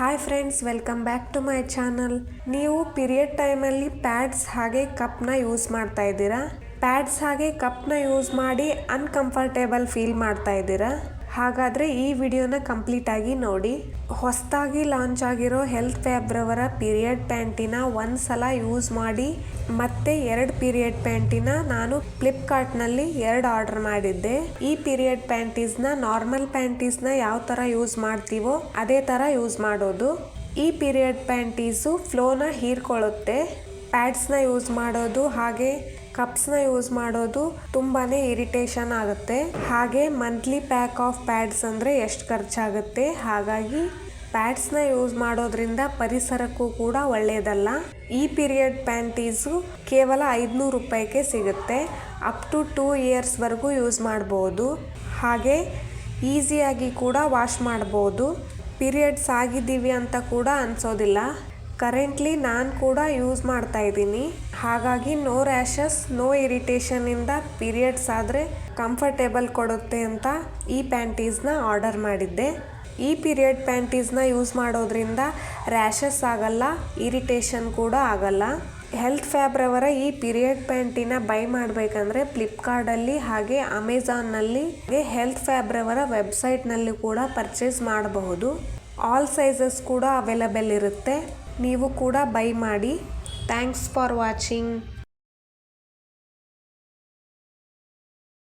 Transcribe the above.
Hi friends welcome back to my channel ನೀವು period ಟೈಮಲ್ಲಿ pads ಹಾಗೆ ಕಪ್ನ ಯೂಸ್ ಮಾಡ್ತಾ ಇದ್ದೀರಾ? ಪ್ಯಾಡ್ಸ್ ಹಾಗೆ ಕಪ್ನ ಯೂಸ್ ಮಾಡಿ ಅನ್ಕಂಫರ್ಟೇಬಲ್ ಫೀಲ್ ಮಾಡ್ತಾ ಇದ್ದೀರಾ? ಹಾಗಾದರೆ ಈ ವಿಡಿಯೋನ ಕಂಪ್ಲೀಟಾಗಿ ನೋಡಿ. ಹೊಸದಾಗಿ ಲಾಂಚ್ ಆಗಿರೋ ಹೆಲ್ತ್ ಫ್ಯಾಬ್ರವರ ಪೀರಿಯಡ್ ಪ್ಯಾಂಟಿನ ಒಂದು ಸಲ ಯೂಸ್ ಮಾಡಿ. ಮತ್ತೆ ಎರಡು ಪೀರಿಯಡ್ ಪ್ಯಾಂಟಿನ ನಾನು ಫ್ಲಿಪ್ಕಾರ್ಟ್ನಲ್ಲಿ ಎರಡು ಆರ್ಡರ್ ಮಾಡಿದ್ದೆ. ಈ ಪೀರಿಯಡ್ ಪ್ಯಾಂಟೀಸ್ನ ನಾರ್ಮಲ್ ಪ್ಯಾಂಟೀಸ್ನ ಯಾವ ಥರ ಯೂಸ್ ಮಾಡ್ತೀವೋ ಅದೇ ಥರ ಯೂಸ್ ಮಾಡೋದು. ಈ ಪೀರಿಯಡ್ ಪ್ಯಾಂಟೀಸು ಫ್ಲೋನ ಹೀರ್ಕೊಳ್ಳುತ್ತೆ. ಪ್ಯಾಡ್ಸ್ನ ಯೂಸ್ ಮಾಡೋದು ಹಾಗೆ ಕಪ್ಸ್ನ ಯೂಸ್ ಮಾಡೋದು ತುಂಬಾ ಇರಿಟೇಷನ್ ಆಗುತ್ತೆ. ಹಾಗೆ ಮಂತ್ಲಿ ಪ್ಯಾಕ್ ಆಫ್ ಪ್ಯಾಡ್ಸ್ ಅಂದರೆ ಎಷ್ಟು ಖರ್ಚಾಗುತ್ತೆ. ಹಾಗಾಗಿ ಪ್ಯಾಡ್ಸ್ನ ಯೂಸ್ ಮಾಡೋದ್ರಿಂದ ಪರಿಸರಕ್ಕೂ ಕೂಡ ಒಳ್ಳೆಯದಲ್ಲ ಈ ಪೀರಿಯಡ್ ಪ್ಯಾಂಟೀಸು ಕೇವಲ ಐದುನೂರು ರೂಪಾಯಿಗೆ ಸಿಗುತ್ತೆ. ಅಪ್ ಟು ಟೂ ಇಯರ್ಸ್ವರೆಗೂ ಯೂಸ್ ಮಾಡ್ಬೋದು. ಹಾಗೆ ಈಸಿಯಾಗಿ ಕೂಡ ವಾಶ್ ಮಾಡ್ಬೋದು. ಪೀರಿಯಡ್ಸ್ ಆಗಿದ್ದೀವಿ ಅಂತ ಕೂಡ ಅನಿಸೋದಿಲ್ಲ. ಕರೆಂಟ್ಲಿ ನಾನು ಕೂಡ ಯೂಸ್ ಮಾಡ್ತಾ ಇದ್ದೀನಿ. ಹಾಗಾಗಿ ನೋ ರ್ಯಾಷಸ್ ನೋ ಇರಿಟೇಷನಿಂದ ಪೀರಿಯಡ್ಸ್ ಆದರೆ ಕಂಫರ್ಟೇಬಲ್ ಕೊಡುತ್ತೆ ಅಂತ ಈ ಪ್ಯಾಂಟೀಸ್ನ ಆರ್ಡರ್ ಮಾಡಿದ್ದೆ. ಈ ಪೀರಿಯಡ್ ಪ್ಯಾಂಟೀಸ್ನ ಯೂಸ್ ಮಾಡೋದ್ರಿಂದ ರ್ಯಾಷಸ್ ಆಗಲ್ಲ ಇರಿಟೇಷನ್ ಕೂಡ ಆಗಲ್ಲ. ಹೆಲ್ತ್ ಫ್ಯಾಬ್ರವರ ಈ ಪೀರಿಯಡ್ ಪ್ಯಾಂಟಿನ ಬೈ ಮಾಡಬೇಕಂದ್ರೆ ಫ್ಲಿಪ್ಕಾರ್ಟಲ್ಲಿ ಹಾಗೆ ಅಮೆಝಾನ್ನಲ್ಲಿ ಹೆಲ್ತ್ ಫ್ಯಾಬ್ರವರ ವೆಬ್ಸೈಟ್ನಲ್ಲಿ ಕೂಡ ಪರ್ಚೇಸ್ ಮಾಡಬಹುದು. ಆಲ್ ಸೈಜಸ್ ಕೂಡ ಅವೈಲಬಲ್ ಇರುತ್ತೆ. ನೀವು ಕೂಡ ಬೈ ಮಾಡಿ. Thanks for watching